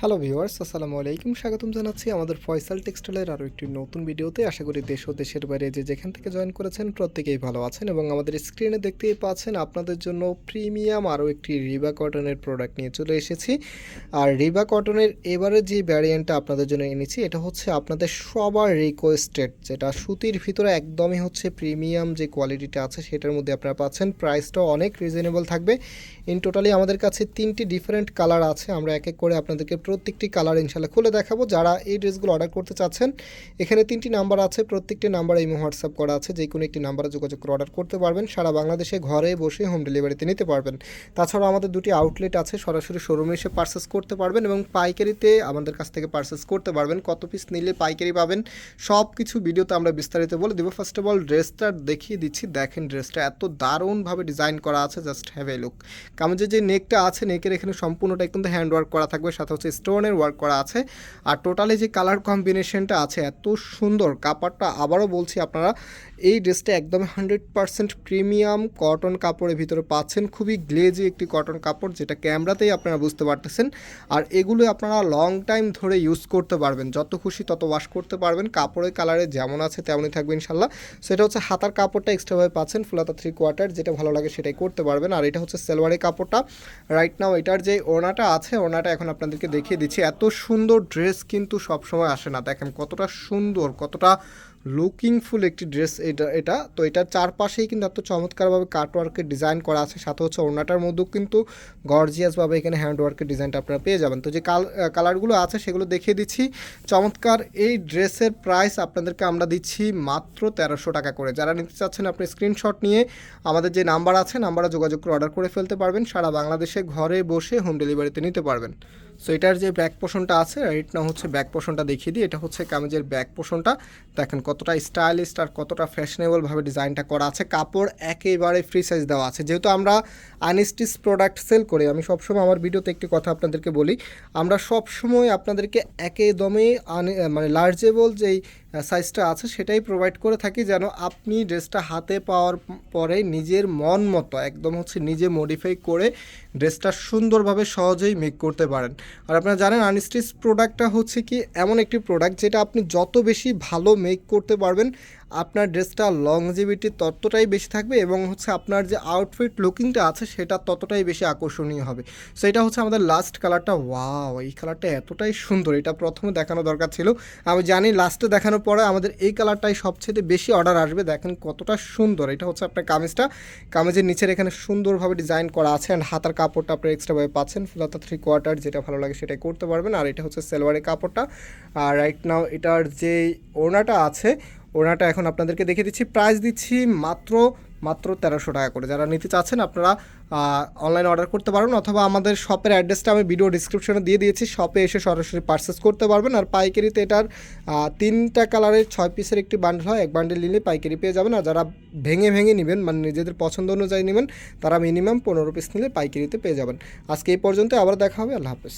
Hello viewers আসসালামু আলাইকুম। স্বাগতম জানাচ্ছি আমাদের ফয়সাল টেক্সটাইলের আরও একটি নতুন ভিডিওতে। আশা করি দেশ ও দেশের বাইরে যে যেখান থেকে জয়েন করেছেন প্রত্যেকেই ভালো আছেন এবং আমাদের স্ক্রিনে দেখতেই পাচ্ছেন আপনাদের জন্য প্রিমিয়াম আরও একটি রিবা কটনের প্রোডাক্ট নিয়ে চলে এসেছি। আর রিবা কটনের এবারে যে ভ্যারিয়েন্টটা আপনাদের জন্য এনেছি, এটা হচ্ছে আপনাদের সবার রিকোয়েস্টেড যেটা সুতির ভিতরে একদমই হচ্ছে প্রিমিয়াম যে কোয়ালিটিটা আছে, সেটার মধ্যে আপনারা পাচ্ছেন। প্রাইসটাও অনেক রিজনেবল থাকবে। ইন টোটালি আমাদের কাছে তিনটি ডিফারেন্ট কালার আছে। আমরা এক এক করে আপনাদেরকে প্রত্যেকটি কালার ইনশাল্লাহ খুলে দেখাবো। যারা এই ড্রেসগুলো অর্ডার করতে চাচ্ছেন, এখানে তিনটি নাম্বার আছে। প্রত্যেকটি নাম্বার এই হোয়াটসঅ্যাপ করা আছে। যে কোনো একটি নাম্বারে যোগাযোগ করে অর্ডার করতে পারবেন। সারা বাংলাদেশে ঘরে বসে হোম ডেলিভারিতে নিতে পারবেন। তাছাড়া আমাদের দুটি আউটলেট আছে। সরাসরি শোরুমে এসে পার্সেস করতে পারবেন এবং পাইকারিতে আমাদের কাছ থেকে পার্সেস করতে পারবেন। কত পিস নিলে পাইকারি পাবেন? সব কিছু ভিডিওতে আমরা বিস্তারিত বলে দেবো। ফার্স্ট অফ অল ড্রেসটা দেখিয়ে দিচ্ছি। দেখেন ড্রেসটা এত দারুণভাবে ডিজাইন করা আছে। জাস্ট হ্যাভ এ লুক কামিজের যে নেকটা আছে নেকের এখানে সম্পূর্ণটাই কিন্তু হ্যান্ড ওয়ার্ক করা থাকবে। সাথে হচ্ছে স্টোনের ওয়ার্ক করা আছে। আর টোটালি যে কালার কম্বিনেশনটা আছে, এত সুন্দর, কাপড়টা আবারও বলছি আপনারা, এই ড্রেসটা একদম হান্ড্রেড পারসেন্ট প্রিমিয়াম কটন কাপড়ের ভিতরে পাচ্ছেন। খুবই গ্লেজি একটি কটন কাপড়, যেটা ক্যামেরাতেই আপনারা বুঝতে পারতেছেন। আর এগুলো আপনারা লং টাইম ধরে ইউজ করতে পারবেন। যত খুশি তত ওয়াশ করতে পারবেন। কাপড়ের কালারে যেমন আছে তেমনই থাকবে ইনশাল্লাহ সেটা হচ্ছে হাতার কাপড়টা এক্সট্রাভাবে পাচ্ছেন ফুলাতা থ্রি কোয়ার্টার যেটা ভালো লাগে সেটাই করতে পারবেন। আর এটা হচ্ছে সেলওয়ারের কাপড়টা। রাইট নাও এটার যে ওনাটা আছে ওনাটা এখন আপনাদেরকে দেখিয়ে দিচ্ছি, এত সুন্দর ড্রেস কিন্তু সবসময় আসে না। দেখেন কতটা সুন্দর, কতটা লুকিংফুল একটি ড্রেস এটা এটা। তো এটার চারপাশেই কিন্তু এত চমৎকারভাবে কাটওয়ার্কের ডিজাইন করা আছে, সাথে হচ্ছে ওড়নাটার মধ্যেও কিন্তু গর্জিয়াসভাবে এখানে হ্যান্ডওয়ার্কের ডিজাইনটা আপনারা পেয়ে যাবেন। তো যে কাল কালারগুলো আছে সেগুলো দেখিয়ে দিচ্ছি। চমৎকার এই ড্রেসের প্রাইস আপনাদেরকে আমরা দিচ্ছি মাত্র তেরোশো টাকা করে। যারা নিতে চাচ্ছেন আপনি স্ক্রিনশট নিয়ে আমাদের যে নাম্বার আছে নাম্বারে যোগাযোগ করে অর্ডার করে ফেলতে পারবেন। সারা বাংলাদেশে ঘরে বসে হোম ডেলিভারিতে নিতে পারবেন। সো এটার যে ব্যাক পোষণটা আছে রাইট না হচ্ছে ব্যাক পোষণটা দেখিয়ে দিই। এটা হচ্ছে কামিজের ব্যাক পোষণটা দেখেন কতটা স্টাইলিশ আর কতটা ফ্যাশনেবলভাবে ডিজাইনটা করা আছে। কাপড় একেবারে ফ্রি সাইজ দেওয়া আছে। যেহেতু আমরা আনস্টিচ প্রোডাক্ট সেল করি, আমি সবসময় আমার ভিডিওতে একটি কথা আপনাদেরকে বলি। আমরা সবসময় আপনাদেরকে একদমই মানে লার্জেবল যেই সাইজটা আছে, সেটাই প্রোভাইড করে থাকি যেন আপনি ড্রেসটা হাতে পাওয়ার পরে নিজের মন মতো একদম হচ্ছে নিজে মডিফাই করে ড্রেসটা সুন্দরভাবে সহজেই মেক করতে পারেন। আর আপনারা জানেন আনস্টিচ প্রোডাক্টটা হচ্ছে কি, এমন একটি প্রোডাক্ট যেটা আপনি যত বেশি ভালো মেক করতে পারবেন আপনার ড্রেসটা লংজিভিটি ততটাই বেশি থাকবে এবং হচ্ছে আপনার যে আউটফিট লুকিংটা আছে সেটা ততটাই বেশি আকর্ষণীয় হবে। সো এটা হচ্ছে আমাদের লাস্ট কালারটা ওয়াও এই কালারটা এতটাই সুন্দর। এটা প্রথমে দেখানো দরকার ছিল। আমি জানি লাস্টে দেখানোর পরে আমাদের এই কালারটাই সবচেয়ে বেশি অর্ডার আসবে। দেখেন কতটা সুন্দর। এটা হচ্ছে আপনার কামিজটা। কামিজের নিচের এখানে সুন্দরভাবে ডিজাইন করা আছে অ্যান্ড হাতার কাপড়টা আপনি এক্সট্রাভাবে পাচ্ছেন। ফুলাতা থ্রি কোয়ার্টার যেটা ভালো লাগে সেটাই করতে পারবেন। আর এটা হচ্ছে সেলওয়ারের কাপড়টা। আর রাইট নাও এটার যে ওড়নাটা আছে ওড়নাটা এখন আপনাদেরকে দেখে দিচ্ছি। প্রাইস দিচ্ছি মাত্র মাত্র তেরোশো টাকা করে। যারা নিতে চাচ্ছেন আপনারা অনলাইন অর্ডার করতে পারবেন অথবা আমাদের শপের অ্যাড্রেসটা আমি ভিডিও ডিসক্রিপশনে দিয়ে দিয়েছি। শপে এসে সরাসরি পারচেস করতে পারবেন। আর পাইকারিতে এটার তিনটা কালারের ছয় পিসের একটি বান্ডেল হয়। এক বান্ডেল নিলে পাইকারি পেয়ে যাবেন। আর যারা ভেঙে ভেঙে নেবেন মানে নিজেদের পছন্দ অনুযায়ী নেবেন, তারা মিনিমাম পনেরো পিস নিলে পাইকারিতে পেয়ে যাবেন। আজকে এই পর্যন্ত আবার দেখা হবে। আল্লাহ হাফেজ।